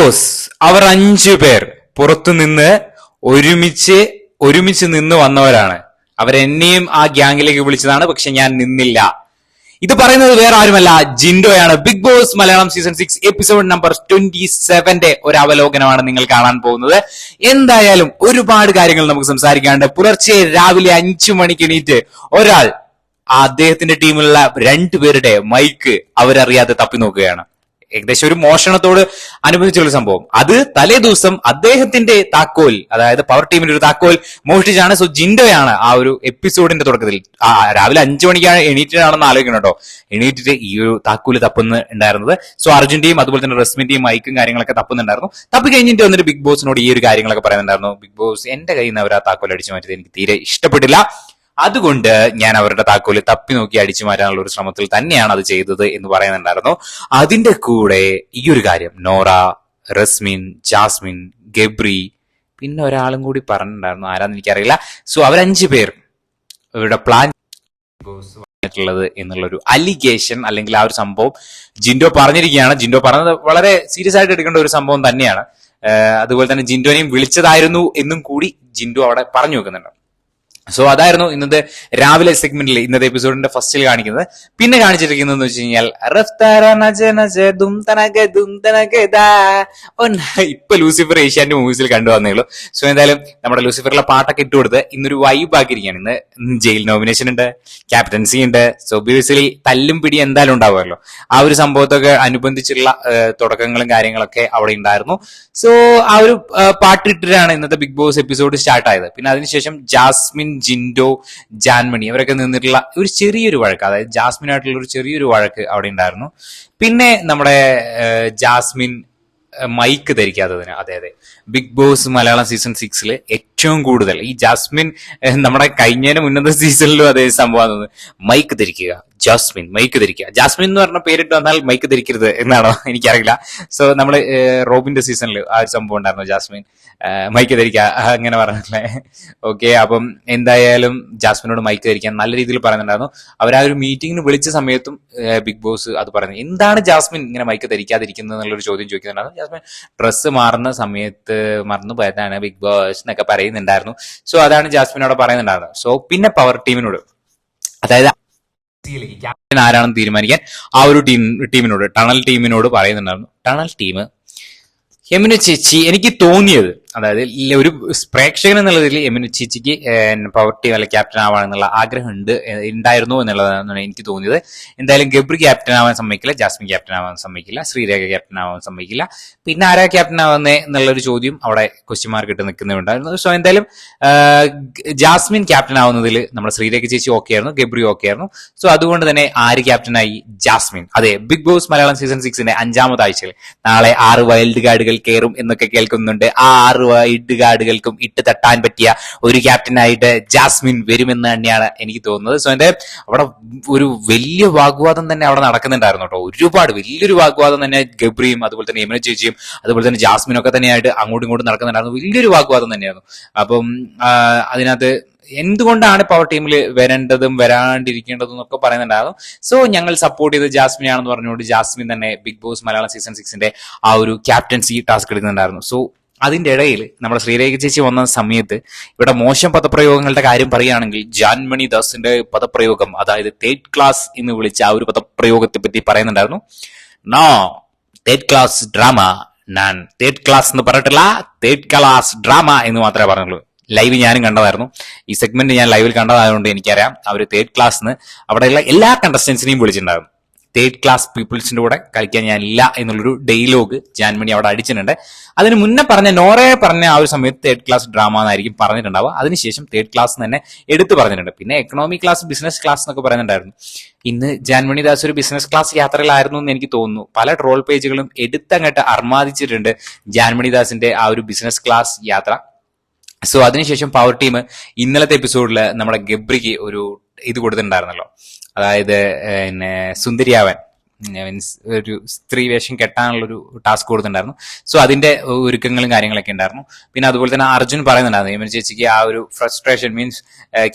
Boss അവർ അഞ്ചു പേർ. പുറത്തുനിന്ന് ഒരുമിച്ച് ഒരുമിച്ച് നിന്ന് വന്നവരാണ്. അവരെന്നെയും ആ ഗ്യാങ്ങിലേക്ക് വിളിച്ചതാണ് പക്ഷെ ഞാൻ നിന്നില്ല. ഇത് പറയുന്നത് വേറെ ആരുമല്ല ജിൻഡോയാണ്. Big boss Malayalam season six episode number twenty സെവന്റെ ഒരു അവലോകനമാണ് നിങ്ങൾ കാണാൻ പോകുന്നത്. എന്തായാലും ഒരുപാട് കാര്യങ്ങൾ നമുക്ക് സംസാരിക്കാണ്ട് പുലർച്ചെ രാവിലെ അഞ്ചു മണിക്ക് എണീറ്റ് ഒരാൾ അദ്ദേഹത്തിന്റെ ടീമിലുള്ള രണ്ടുപേരുടെ മൈക്ക് അവരറിയാതെ തപ്പി നോക്കുകയാണ്. ഏകദേശം ഒരു മോഷണത്തോട് അനുബന്ധിച്ചുള്ള സംഭവം. അത് തലേ ദിവസം അദ്ദേഹത്തിന്റെ താക്കോൽ അതായത് പവർ ടീമിന്റെ ഒരു താക്കോൽ മോഷ്ടിച്ചാണ്. സോ ജിൻഡോയാണ് ആ ഒരു എപ്പിസോഡിന്റെ തുടക്കത്തിൽ. ആ രാവിലെ അഞ്ചു മണിക്കാണ് എണീറ്റിട്ടാണെന്ന് ആലോചിക്കണം കേട്ടോ. എണീറ്റിട്ട് ഈ ഒരു താക്കോൽ തപ്പുന്ന ഉണ്ടായിരുന്നത്. സോ അർജുന്റെയും അതുപോലെ തന്നെ റസ്മിന്റെയും മൈക്കും കാര്യങ്ങളൊക്കെ തപ്പുന്നുണ്ടായിരുന്നു. തപ്പി കഴിഞ്ഞിട്ട് വന്നിട്ട് ബിഗ് ബോസിനോട് ഈ ഒരു കാര്യങ്ങളൊക്കെ പറയുന്നുണ്ടായിരുന്നു. ബിഗ് ബോസ് എന്റെ കയ്യിൽ നിന്ന് അവർ ആ താക്കോൽ അടിച്ചു മാറ്റിയത് എനിക്ക് തീരെ ഇഷ്ടപ്പെട്ടില്ല. അതുകൊണ്ട് ഞാൻ അവരുടെ താക്കോൽ തപ്പി നോക്കി അടിച്ചു മാറ്റാനുള്ള ഒരു ശ്രമത്തിൽ തന്നെയാണ് അത് ചെയ്തത് എന്ന് പറയുന്നുണ്ടായിരുന്നു. അതിന്റെ കൂടെ ഈ ഒരു കാര്യം നോറ റസ്മിൻ ജാസ്മിൻ ഗബ്രി പിന്നെ ഒരാളും കൂടി പറഞ്ഞിട്ടുണ്ടായിരുന്നു. ആരാന്ന് എനിക്കറിയില്ല. സോ അവരഞ്ചു പേർ ഇവരുടെ പ്ലാൻ ുള്ളത് എന്നുള്ളൊരു അലിഗേഷൻ അല്ലെങ്കിൽ ആ ഒരു സംഭവം ജിൻഡോ പറഞ്ഞിരിക്കുകയാണ്. ജിൻഡോ പറഞ്ഞത് വളരെ സീരിയസ് ആയിട്ട് എടുക്കേണ്ട ഒരു സംഭവം തന്നെയാണ്. അതുപോലെ തന്നെ ജിൻഡോനെയും വിളിച്ചതായിരുന്നു എന്നും കൂടി ജിൻഡോ അവിടെ പറഞ്ഞു വെക്കുന്നുണ്ട്. സോ അതായിരുന്നു ഇന്നത്തെ രാവിലെ സെഗ്മെന്റിൽ ഇന്നത്തെ എപ്പിസോഡിന്റെ ഫസ്റ്റിൽ കാണിക്കുന്നത്. പിന്നെ കാണിച്ചിരിക്കുന്നത് എന്ന് വെച്ച് കഴിഞ്ഞാൽ. ഇപ്പൊ ലൂസിഫർ ഏഷ്യാന്റെ മൂവീസിൽ കണ്ടു ഉള്ളൂ. സോ എന്തായാലും നമ്മുടെ ലൂസിഫറിലെ പാട്ടൊക്കെ ഇട്ട് കൊടുത്ത് ഇന്നൊരു വൈബ് ആക്കിയിരിക്കുകയാണ്. ഇന്ന് ജയിൽ നോമിനേഷൻ ഉണ്ട് ക്യാപ്റ്റൻസി ഉണ്ട്. സോ ബിസിലി തല്ലും പിടി എന്തായാലും ഉണ്ടാവുമല്ലോ. ആ ഒരു സംഭവത്തൊക്കെ അനുബന്ധിച്ചുള്ള തുടക്കങ്ങളും കാര്യങ്ങളൊക്കെ അവിടെ ഉണ്ടായിരുന്നു. സോ ആ ഒരു പാട്ടിട്ടിട്ടാണ് ഇന്നത്തെ ബിഗ് ബോസ് എപ്പിസോഡ് സ്റ്റാർട്ട് ആയത്. പിന്നെ അതിനുശേഷം ജാസ്മിൻ ജിൻഡോ ജാൻമണി അവരൊക്കെ നിന്നിട്ടുള്ള ഒരു ചെറിയൊരു വഴക്ക് അതായത് ജാസ്മിനായിട്ടുള്ള ഒരു ചെറിയൊരു വഴക്ക് അവിടെ ഉണ്ടായിരുന്നു. പിന്നെ നമ്മുടെ ജാസ്മിൻ മൈക്ക് ധരിക്കാത്തതിന്. അതെ അതെ. ബിഗ് ബോസ് മലയാളം സീസൺ സിക്സിൽ ഏറ്റവും കൂടുതൽ ഈ ജാസ്മിൻ നമ്മുടെ കഴിഞ്ഞതിന് മുന്നത്തെ സീസണിലും അതേ സംഭവം മൈക്ക് ധരിക്കുക. ജാസ്മിൻ മൈക്ക് ധരിക്കുക. ജാസ്മിൻ എന്ന് പറഞ്ഞ പേരിട്ട് വന്നാൽ മൈക്ക് ധരിക്കരുത് എന്നാണോ എനിക്കറിയില്ല. സോ നമ്മൾ റോബിന്റെ സീസണിൽ ആ ഒരു സംഭവം ഉണ്ടായിരുന്നു ജാസ്മിൻ. മൈക്ക് ധരിക്കുക. അങ്ങനെ പറഞ്ഞല്ലേ. ഓക്കെ അപ്പം എന്തായാലും ജാസ്മിനോട് മൈക്ക് ധരിക്കാൻ നല്ല രീതിയിൽ പറയുന്നുണ്ടായിരുന്നു. അവർ ആ ഒരു മീറ്റിംഗിന് വിളിച്ച സമയത്തും ബിഗ് ബോസ് അത് പറഞ്ഞു എന്താണ് ജാസ്മിൻ ഇങ്ങനെ മൈക്ക് ധരിക്കാതിരിക്കുന്നത് എന്നുള്ളൊരു ചോദ്യം ചോദിക്കുന്നുണ്ടായിരുന്നു. ജാസ്മിൻ ഡ്രസ്സ് മാറുന്ന സമയത്ത് മറന്നു പോയതാണ് ബിഗ് ബോസ് എന്നൊക്കെ പറയുന്നുണ്ടായിരുന്നു. സോ അതാണ് ജാസ്മിനോട് പറയുന്നുണ്ടായിരുന്നത്. സോ പിന്നെ പവർ ടീമിനോട് അതായത് ക്യാപ്റ്റൻ ആരാണെന്ന് തീരുമാനിക്കാൻ ആ ഒരു ടീം ടീമിനോട് ടണൽ ടീമിനോട് പറയുന്നുണ്ടായിരുന്നു. ടണൽ ടീം യമുന ചേച്ചി എനിക്ക് തോന്നിയത് അതായത് ഒരു പ്രേക്ഷകൻ എന്നുള്ളതിൽ യമുന ചേച്ചിക്ക് പവർ ടീം അല്ലെ ക്യാപ്റ്റൻ ആവാണെന്നുള്ള ആഗ്രഹം ഉണ്ട് ഉണ്ടായിരുന്നു എന്നുള്ളതാണ് എനിക്ക് തോന്നിയത്. എന്തായാലും ഗബ്രി ക്യാപ്റ്റൻ ആവാൻ സമ്മതിക്കില്ല ജാസ്മിൻ ക്യാപ്റ്റൻ ആവാൻ സമ്മതിക്കില്ല ശ്രീരേഖ ക്യാപ്റ്റൻ ആവാൻ സമ്മതിക്കില്ല. പിന്നെ ആരാ ക്യാപ്റ്റൻ ആവുന്നേ എന്നുള്ളൊരു ചോദ്യം അവിടെ ക്വസ്റ്റ്യൻ മാർക്ക് ഇട്ട് നിൽക്കുന്നുണ്ടായിരുന്നു സോ എന്തായാലും ജാസ്മിൻ ക്യാപ്റ്റൻ ആവുന്നതിൽ നമ്മുടെ ശ്രീരേഖ ചേച്ചി ഓക്കെ ആയിരുന്നു ഗബ്രി ഓക്കെ ആയിരുന്നു. സോ അതുകൊണ്ട് തന്നെ ആര് ക്യാപ്റ്റനായി ജാസ്മിൻ. അതെ ബിഗ് ബോസ് മലയാളം സീസൺ സിക്സിന്റെ അഞ്ചാമത്തെ ആഴ്ചയിൽ നാളെ ആറ് വൈൽഡ് കാർഡുകൾ കയറും എന്നൊക്കെ കേൾക്കുന്നുണ്ട് ആ ആറ് ഗാർഡുകൾക്കും ഇട്ട് തട്ടാൻ പറ്റിയ ഒരു ക്യാപ്റ്റനായിട്ട് ജാസ്മിൻ വരുമെന്ന് തന്നെയാണ് എനിക്ക് തോന്നുന്നത്. സോ എന്റെ അവിടെ ഒരു വലിയ വാഗ്വാദം തന്നെ അവിടെ നടക്കുന്നുണ്ടായിരുന്നു കേട്ടോ. ഒരുപാട് വലിയൊരു വാഗ്വാദം തന്നെ ഗബ്രിയും അതുപോലെ തന്നെ യമന ചേച്ചിയും അതുപോലെ തന്നെ ജാസ്മിനും ഒക്കെ തന്നെയായിട്ട് അങ്ങോട്ടും ഇങ്ങോട്ടും നടക്കുന്നുണ്ടായിരുന്നു. വലിയൊരു വാഗ്വാദം തന്നെയായിരുന്നു. അപ്പം അതിനകത്ത് എന്തുകൊണ്ടാണ് പവർ ടീമിൽ വരേണ്ടതും വരാണ്ടിരിക്കേണ്ടതും എന്നൊക്കെ പറയുന്നുണ്ടായിരുന്നു. സോ ഞങ്ങൾ സപ്പോർട്ട് ചെയ്ത് ജാസ്മിൻ ആണെന്ന് പറഞ്ഞുകൊണ്ട് ജാസ്മിൻ തന്നെ ബിഗ് ബോസ് മലയാളം സീസൺ സിക്സിന്റെ ആ ഒരു ക്യാപ്റ്റൻസി ടാസ്ക് എടുക്കുന്നുണ്ടായിരുന്നു. സോ അതിന്റെ ഇടയിൽ നമ്മുടെ ശ്രീരേഖ ചേച്ചി വന്ന സമയത്ത് ഇവിടെ മോശം പദപ്രയോഗങ്ങളുടെ കാര്യം പറയുകയാണെങ്കിൽ ജാൻമണി ദാസിന്റെ പദപ്രയോഗം അതായത് തേർഡ് ക്ലാസ് എന്ന് വിളിച്ച ആ ഒരു പദപ്രയോഗത്തെ പറ്റി പറയുന്നുണ്ടായിരുന്നു. നോ തേർഡ് ക്ലാസ് ഡ്രാമ ഞാൻ തേർഡ് ക്ലാസ് എന്ന് പറഞ്ഞിട്ടില്ല തേർഡ് ക്ലാസ് ഡ്രാമ എന്ന് മാത്രമേ പറഞ്ഞുള്ളൂ. ലൈവ് ഞാനും കണ്ടതായിരുന്നു. ഈ സെഗ്മെന്റ് ഞാൻ ലൈവിൽ കണ്ടതായതുകൊണ്ട് എനിക്കറിയാം. അവർ തേർഡ് ക്ലാസ്സിന് അവിടെയുള്ള എല്ലാ കണ്ടസ്റ്റൻസിനെയും വിളിച്ചിട്ടുണ്ടായിരുന്നു. തേർഡ് ക്ലാസ് പീപ്പിൾസിന്റെ കൂടെ കളിക്കാൻ ഞാനില്ല എന്നുള്ളൊരു ഡയലോഗ് ജാൻമണി അവിടെ അടിച്ചിട്ടുണ്ട്. അതിന് മുന്നേ പറഞ്ഞ നോറയെ പറഞ്ഞ ആ ഒരു സമയത്ത് തേർഡ് ക്ലാസ് ഡ്രാമ എന്നായിരിക്കും പറഞ്ഞിട്ടുണ്ടാവുക. അതിനുശേഷം തേർഡ് ക്ലാസ് തന്നെ എടുത്തു പറഞ്ഞിട്ടുണ്ട്. പിന്നെ എക്കണോമി ക്ലാസ് ബിസിനസ് ക്ലാസ് എന്നൊക്കെ പറയുന്നുണ്ടായിരുന്നു. ഇന്ന് ജാൻമണി ദാസ് ഒരു ബിസിനസ് ക്ലാസ് യാത്രയിലായിരുന്നു എന്ന് എനിക്ക് തോന്നുന്നു. പല ട്രോൾ പേജുകളും എടുത്തങ്ങട്ട് അർമാദിച്ചിട്ടുണ്ട് ജാൻമണി ദാസിന്റെ ആ ഒരു ബിസിനസ് ക്ലാസ് യാത്ര. സോ അതിനുശേഷം പവർ ടീം ഇന്നലത്തെ എപ്പിസോഡിൽ നമ്മുടെ ഗബ്രിക്ക് ഒരു ഇത് കൊടുത്തിട്ടുണ്ടായിരുന്നല്ലോ. അതായത് പിന്നെ സുന്ദരിയാവൻ. മീൻസ് ഒരു സ്ത്രീ വേഷം കെട്ടാനുള്ളൊരു ടാസ്ക് കൊടുത്തിട്ടുണ്ടായിരുന്നു. സോ അതിന്റെ ഒരുക്കങ്ങളും കാര്യങ്ങളൊക്കെ ഉണ്ടായിരുന്നു. പിന്നെ അതുപോലെ തന്നെ അർജുൻ പറയുന്നുണ്ടായിരുന്നു യമൻ ചേച്ചിക്ക് ആ ഒരു ഫ്രസ്ട്രേഷൻ മീൻസ്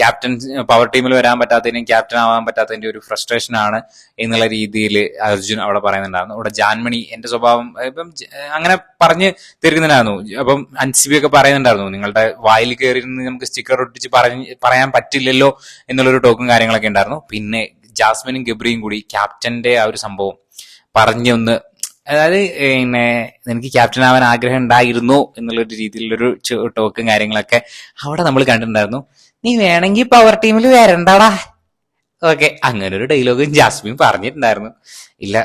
ക്യാപ്റ്റൻ പവർ ടീമിൽ വരാൻ പറ്റാത്തതിനും ക്യാപ്റ്റൻ ആവാൻ പറ്റാത്തതിന്റെ ഒരു ഫ്രസ്ട്രേഷൻ ആണ് എന്നുള്ള രീതിയിൽ അർജുൻ അവിടെ പറയുന്നുണ്ടായിരുന്നു. അവിടെ ജാൻമണി എന്റെ സ്വഭാവം ഇപ്പം അങ്ങനെ പറഞ്ഞ് തീർക്കുന്നുണ്ടായിരുന്നു അപ്പം അൻസിബി ഒക്കെ പറയുന്നുണ്ടായിരുന്നു നിങ്ങളുടെ വായിൽ കയറി നമുക്ക് സ്റ്റിക്കർ ഒട്ടിച്ച് പറഞ്ഞ് പറയാൻ പറ്റില്ലല്ലോ എന്നുള്ളൊരു ടോക്കും കാര്യങ്ങളൊക്കെ ഉണ്ടായിരുന്നു. പിന്നെ ജാസ്മിനും ഗബ്രിയും കൂടി ക്യാപ്റ്റന്റെ ആ ഒരു സംഭവം പറഞ്ഞൊന്ന് അതായത് പിന്നെ എനിക്ക് ക്യാപ്റ്റൻ ആവാൻ ആഗ്രഹം ഉണ്ടായിരുന്നു എന്നുള്ളൊരു രീതിയിലുള്ളൊരു ടോക്കും കാര്യങ്ങളൊക്കെ അവിടെ നമ്മൾ കണ്ടിട്ടുണ്ടായിരുന്നു. നീ വേണമെങ്കിൽ പവർ ടീമിൽ വരണ്ടടാ. ഓക്കെ അങ്ങനെ ഒരു ഡയലോഗും ജാസ്മിൻ പറഞ്ഞിട്ടുണ്ടായിരുന്നു. ഇല്ല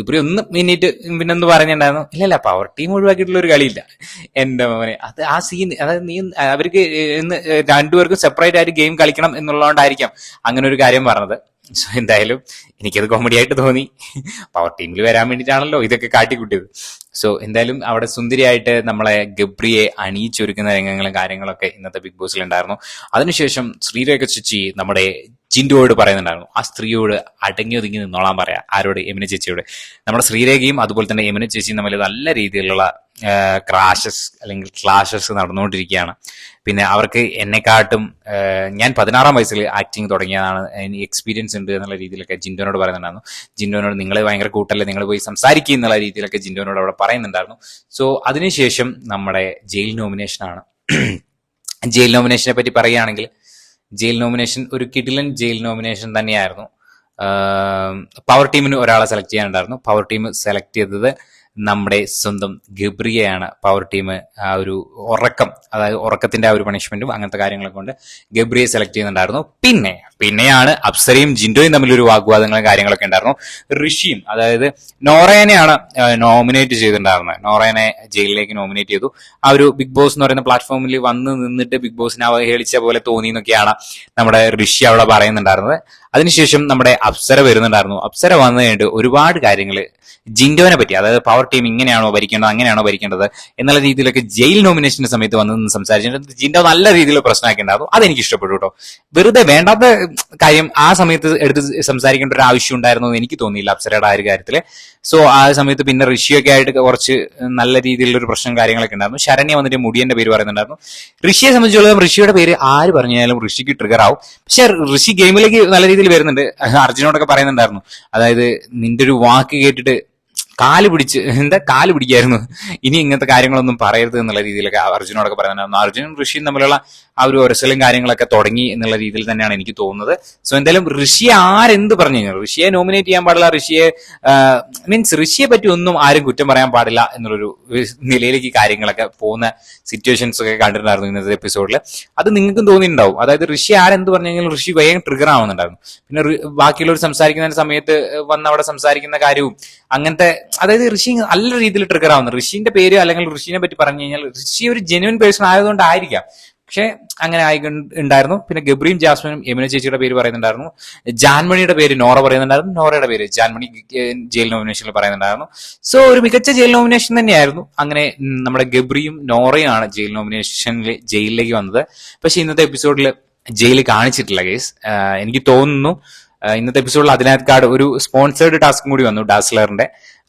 ഇപ്പൊ ഒന്ന് മിനിറ്റ് പിന്നെ ഒന്ന് പറഞ്ഞിട്ടുണ്ടായിരുന്നു. ഇല്ല ഇല്ല പവർ ടീം ഒഴിവാക്കിയിട്ടുള്ള ഒരു കളിയില്ല. എന്റെ മോനെ അത് ആ സീൻ അതായത് നീ അവർക്ക് രണ്ടുപേർക്കും സെപ്പറേറ്റ് ആയിട്ട് ഗെയിം കളിക്കണം എന്നുള്ളതുകൊണ്ടായിരിക്കാം അങ്ങനെ ഒരു കാര്യം പറഞ്ഞത്. സോ എന്തായാലും എനിക്കത് കോമഡി ആയിട്ട് തോന്നി. പവർ ടീമിൽ വരാൻ വേണ്ടിയിട്ടാണല്ലോ ഇതൊക്കെ കാട്ടിക്കൂട്ടിയത്. സോ എന്തായാലും അവിടെ സുന്ദരിയായിട്ട് നമ്മളെ ഗബ്രിയെ അണിയിച്ചൊരുക്കുന്ന രംഗങ്ങളും കാര്യങ്ങളൊക്കെ ഇന്നത്തെ ബിഗ് ബോസിൽ ഉണ്ടായിരുന്നു. അതിനുശേഷം ശ്രീരേഖ ചേച്ചി നമ്മുടെ ജിൻഡുവോട് പറയുന്നുണ്ടായിരുന്നു. ആ സ്ത്രീയോട് അടങ്ങി ഒതുങ്ങി നിന്നോളാൻ പറയാം. ആരോട്? യമുന ചേച്ചിയോട്. നമ്മുടെ ശ്രീരേഖയും അതുപോലെ തന്നെ യമുന ചേച്ചിയും തമ്മിൽ നല്ല രീതിയിലുള്ള ക്രാഷസ് അല്ലെങ്കിൽ ക്ലാഷസ് നടന്നുകൊണ്ടിരിക്കുകയാണ്. പിന്നെ അവർക്ക് എന്നെക്കാട്ടും ഞാൻ പതിനാറാം വയസ്സിൽ ആക്ടിങ് തുടങ്ങിയതാണ്. എക്സ്പീരിയൻസ് ഉണ്ട് എന്നുള്ള രീതിയിലൊക്കെ ജിൻഡോനോട് പറയുന്നുണ്ടായിരുന്നു. ജിൻഡോനോട് നിങ്ങൾ ഭയങ്കര കൂട്ടല്ലേ? നിങ്ങൾ പോയി സംസാരിക്കുക എന്നുള്ള രീതിയിലൊക്കെ ജിൻഡോനോട് അവിടെ പറയുന്നുണ്ടായിരുന്നു. സോ അതിനുശേഷം നമ്മുടെ ജയിൽ നോമിനേഷനാണ് ജയിൽ നോമിനേഷനെ പറ്റി പറയുകയാണെങ്കിൽ ജയിൽ നോമിനേഷൻ ഒരു കിടിലൻ ജയിൽ നോമിനേഷൻ തന്നെയായിരുന്നു. പവർ ടീമിന് ഒരാളെ സെലക്ട് ചെയ്യാനുണ്ടായിരുന്നു. പവർ ടീം സെലക്ട് ചെയ്തത് നമ്മുടെ സ്വന്തം ഗബ്രിയയാണ് പവർ ടീം ആ ഒരു ഉറക്കം അതായത് ഉറക്കത്തിന്റെ ആ ഒരു പണിഷ്മെന്റും അങ്ങനത്തെ കാര്യങ്ങളൊക്കെ കൊണ്ട് ഗബ്രിയെ സെലക്ട് ചെയ്യുന്നുണ്ടായിരുന്നു. പിന്നെ പിന്നെയാണ് അപ്സരയും ജിൻഡോയും തമ്മിൽ ഒരു വാഗ്വാദങ്ങളും കാര്യങ്ങളൊക്കെ ഉണ്ടായിരുന്നു. ഋഷിയും അതായത് നോറേനെയാണ് നോമിനേറ്റ് ചെയ്തിട്ടുണ്ടായിരുന്നത്. നോറേനെ ജയിലിലേക്ക് നോമിനേറ്റ് ചെയ്തു. ആ ഒരു ബിഗ് ബോസ് എന്ന് പറയുന്ന പ്ലാറ്റ്ഫോമിൽ വന്ന് നിന്നിട്ട് ബിഗ് ബോസിനെ അവഹേളിച്ച പോലെ തോന്നി എന്നൊക്കെയാണ് നമ്മുടെ ഋഷി അവിടെ പറയുന്നുണ്ടായിരുന്നത്. അതിനുശേഷം നമ്മുടെ അപ്സര വരുന്നുണ്ടായിരുന്നു. അപ്സര വന്നു കഴിഞ്ഞിട്ട് ഒരുപാട് കാര്യങ്ങൾ ജിൻഡോനെ പറ്റി അതായത് പവർ ടീം ഇങ്ങനെയാണോ ഭരിക്കേണ്ടത് അങ്ങനെയാണോ ഭരിക്കേണ്ടത് എന്നുള്ള രീതിയിലൊക്കെ ജയിൽ നോമിനേഷന്റെ സമയത്ത് വന്ന് സംസാരിച്ചിട്ടുണ്ട്. ജിൻഡോ നല്ല രീതിയിൽ പ്രശ്നമാക്കി ഉണ്ടായിരുന്നു അതെനിക്ക് ഇഷ്ടപ്പെട്ടു കേട്ടോ. വെറുതെ വേണ്ടാത്ത കാര്യം ആ സമയത്ത് എടുത്ത് സംസാരിക്കേണ്ട ഒരു ആവശ്യം ഉണ്ടായിരുന്നു എന്ന് എനിക്ക് തോന്നിയില്ല അപ്സരയുടെ ആ ഒരു കാര്യത്തിൽ. സോ ആ സമയത്ത് പിന്നെ ഋഷിയൊക്കെ ആയിട്ട് കുറച്ച് നല്ല രീതിയിലുള്ള ഒരു പ്രശ്നം കാര്യങ്ങളൊക്കെ ഉണ്ടായിരുന്നു. ശരണ്യ വന്നിട്ട് മുടിയന്റെ പേര് പറയുന്നുണ്ടായിരുന്നു. ഋഷിയെ സംബന്ധിച്ചിടത്തോളം ഋഷിയുടെ പേര് ആര് പറഞ്ഞാലും ഋഷിക്ക് ട്രിഗർ ആവും. പക്ഷെ ഋഷി ഗെയിമിലേക്ക് നല്ല രീതിയിൽ വരുന്നുണ്ട്. അർജുനോടൊക്കെ പറയുന്നുണ്ടായിരുന്നു. അതായത് നിന്റെ ഒരു വാക്ക് കേട്ടിട്ട് കാൽ പിടിച്ച് എന്താ കാൽ പിടിക്കായിരുന്നു. ഇനി ഇങ്ങനത്തെ കാര്യങ്ങളൊന്നും പറയരുത് എന്നുള്ള രീതിയിലൊക്കെ അർജുനോടൊക്കെ പറയുന്നുണ്ടായിരുന്നു അർജുനും ഋഷിയും തമ്മിലുള്ള ആ ഒരു ഒരസലും കാര്യങ്ങളൊക്കെ തുടങ്ങി എന്നുള്ള രീതിയിൽ തന്നെയാണ് എനിക്ക് തോന്നുന്നത്. സോ എന്തായാലും ഋഷിയെ ആരെന്ത് പറഞ്ഞു കഴിഞ്ഞാൽ ഋഷിയെ നോമിനേറ്റ് ചെയ്യാൻ പാടില്ല ഋഷിയെ മീൻസ് ഋഷിയെ പറ്റി ഒന്നും ആരും കുറ്റം പറയാൻ പാടില്ല എന്നുള്ളൊരു നിലയിലേക്ക് കാര്യങ്ങളൊക്കെ പോകുന്ന സിറ്റുവേഷൻസ് ഒക്കെ കണ്ടിട്ടുണ്ടായിരുന്നു ഇന്നത്തെ എപ്പിസോഡിൽ അത് നിങ്ങൾക്കും തോന്നിയിട്ടുണ്ടാവും. അതായത് ഋഷി ആരെന്ത് പറഞ്ഞു കഴിഞ്ഞാൽ ഋഷി വേഗം ട്രിഗർ ആവുന്നുണ്ടായിരുന്നു. പിന്നെ ബാക്കിയുള്ളവർ സംസാരിക്കുന്ന സമയത്ത് വന്ന് അവിടെ സംസാരിക്കുന്ന കാര്യവും അങ്ങനത്തെ അതായത് ഋഷി നല്ല രീതിയിൽ ട്രിഗർ ആവുന്നു. ഋഷിന്റെ പേര് അല്ലെങ്കിൽ ഋഷിനെ പറ്റി പറഞ്ഞു കഴിഞ്ഞാൽ ഋഷി ഒരു ജെനുവൻ പേഴ്സൺ ആയതുകൊണ്ടായിരിക്കാം. പക്ഷെ അങ്ങനെ ആയി ഉണ്ടായിരുന്നു പിന്നെ ഗബ്രിയും ജാസ്മിനും യമുന ചേച്ചിയുടെ പേര് പറയുന്നുണ്ടായിരുന്നു. ജാൻമണിയുടെ പേര് നോറ പറയുന്നുണ്ടായിരുന്നു. നോറയുടെ പേര് ജാൻമണി ജയിൽ നോമിനേഷനിൽ പറയുന്നുണ്ടായിരുന്നു. സോ ഒരു മികച്ച ജയിൽ നോമിനേഷൻ തന്നെയായിരുന്നു. അങ്ങനെ നമ്മുടെ ഗബ്രിയും നോറയുമാണ് ജയിൽ നോമിനേഷനിൽ ജയിലിലേക്ക് വന്നത്. പക്ഷെ ഇന്നത്തെ എപ്പിസോഡിൽ ജയിൽ കാണിച്ചിട്ടില്ല കേസ് എനിക്ക് തോന്നുന്നു ഇന്നത്തെ എപ്പിസോഡിൽ അതിനകത്ത് ഒരു സ്പോൺസേർഡ് ടാസ്കും കൂടി വന്നു ഡാസ്ലറിന്റെ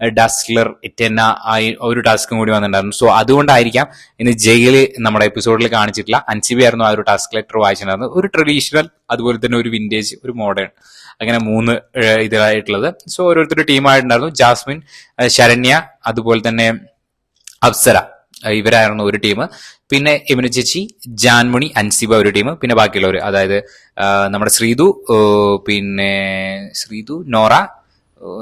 ഡാസ്ലർ ഇറ്റന്ന ആയി ഒരു ടാസ്കും കൂടി വന്നിട്ടുണ്ടായിരുന്നു. സോ അതുകൊണ്ടായിരിക്കാം ഇന്ന് ജയിൽ നമ്മുടെ എപ്പിസോഡിൽ കാണിച്ചിട്ടില്ല അൻസിബി ആയിരുന്നു ആ ഒരു ടാസ്ക് ലെറ്റർ വായിച്ചിട്ടുണ്ടായിരുന്നത്. ഒരു ട്രഡീഷണൽ അതുപോലെ തന്നെ ഒരു വിന്റേജ് ഒരു മോഡേൺ അങ്ങനെ മൂന്ന് ഇതിലായിട്ടുള്ളത് സോ ഓരോരുത്തരുടെ ടീമായിട്ടുണ്ടായിരുന്നു ജാസ്മിൻ ശരണ്യ അതുപോലെ തന്നെ അപ്സര. ഇവരായിരുന്നു ഒരു ടീം പിന്നെ എമിനു ചേച്ചി ജാൻമണി അൻസിബ ഒരു ടീം പിന്നെ ബാക്കിയുള്ളവർ അതായത് നമ്മുടെ ശ്രീതു പിന്നെ ശ്രീതു നോറ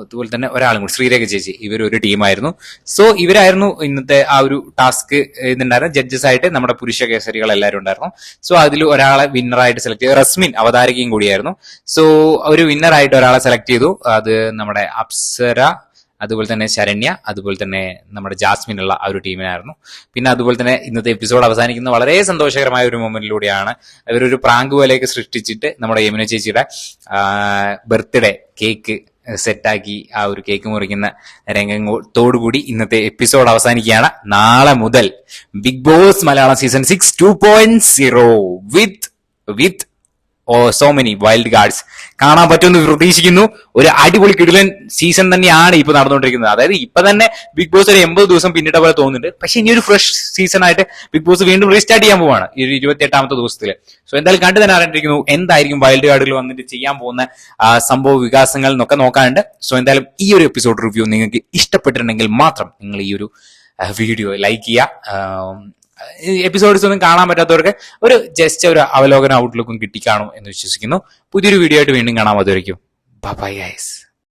അതുപോലെ തന്നെ ഒരാളും കൂടി ശ്രീരേഖ ചേച്ചി ഇവർ ഒരു ടീമായിരുന്നു സോ ഇവരായിരുന്നു ഇന്നത്തെ ആ ഒരു ടാസ്ക് ഇതുണ്ടായിരുന്നു ജഡ്ജസ് ആയിട്ട് നമ്മുടെ പുരുഷ കേസരികൾ എല്ലാവരും ഉണ്ടായിരുന്നു. സോ അതിൽ ഒരാളെ വിന്നറായിട്ട് സെലക്ട് ചെയ്തു. റസ്മിൻ അവതാരകയും കൂടിയായിരുന്നു. സോ ഒരു വിന്നറായിട്ട് ഒരാളെ സെലക്ട് ചെയ്തു. അത് നമ്മുടെ അപ്സര അതുപോലെ തന്നെ ശരണ്യ അതുപോലെ തന്നെ നമ്മുടെ ജാസ്മിൻ ഉള്ള ആ ഒരു ടീമിനായിരുന്നു. പിന്നെ അതുപോലെ തന്നെ ഇന്നത്തെ എപ്പിസോഡ് അവസാനിക്കുന്ന വളരെ സന്തോഷകരമായ ഒരു മൊമെന്റിലൂടെയാണ് അവരൊരു പ്രാങ്ക് പോലെയൊക്കെ സൃഷ്ടിച്ചിട്ട് നമ്മുടെ യമുന ചേച്ചിയുടെ ബർത്ത്ഡേ കേക്ക് സെറ്റാക്കി ആ ഒരു കേക്ക് മുറിക്കുന്ന രംഗത്തോടുകൂടി ഇന്നത്തെ എപ്പിസോഡ് അവസാനിക്കുകയാണ്. നാളെ മുതൽ big boss Malayalam season six two point zero with with so many wild cards കാണാൻ പറ്റുമെന്ന് പ്രതീക്ഷിക്കുന്നു. ഒരു അടിപൊളി കിടിലൻ സീസൺ തന്നെയാണ് ഇപ്പൊ നടന്നുകൊണ്ടിരിക്കുന്നത്. അതായത് ഇപ്പൊ തന്നെ ബിഗ് ബോസ് ഒരു എൺപത് ദിവസം പിന്നിട്ട പോലെ തോന്നുന്നുണ്ട്. പക്ഷെ ഇനി ഒരു ഫ്രഷ് സീസൺ ആയിട്ട് ബിഗ് ബോസ് വീണ്ടും റീസ്റ്റാർട്ട് ചെയ്യാൻ പോവാണ് ഈ ഇരുപത്തി എട്ടാമത്തെ ദിവസത്തിൽ സോ എന്തായാലും കണ്ടു തന്നെ അറിഞ്ഞിരിക്കുന്നു. എന്തായിരിക്കും വൈൽഡ് കാർഡിൽ വന്നിട്ട് ചെയ്യാൻ പോകുന്ന സംഭവ വികാസങ്ങൾ എന്നൊക്കെ നോക്കാനുണ്ട്. സോ എന്തായാലും ഈ ഒരു എപ്പിസോഡ് റിവ്യൂ നിങ്ങൾക്ക് ഇഷ്ടപ്പെട്ടിട്ടുണ്ടെങ്കിൽ മാത്രം നിങ്ങൾ ഈ ഒരു വീഡിയോ ലൈക്ക് ചെയ്യുക. എപ്പിസോഡ്സ് ഒന്നും കാണാൻ പറ്റാത്തവർക്ക് ഒരു ജസ്റ്റ് ഒരു അവലോകന ഔട്ട്ലുക്കും കിട്ടിക്കാണും എന്ന് വിശ്വസിക്കുന്നു. പുതിയൊരു വീഡിയോ ആയിട്ട് വീണ്ടും കാണാൻ അതുവരെയ്ക്കും ബൈ ഗൈസ്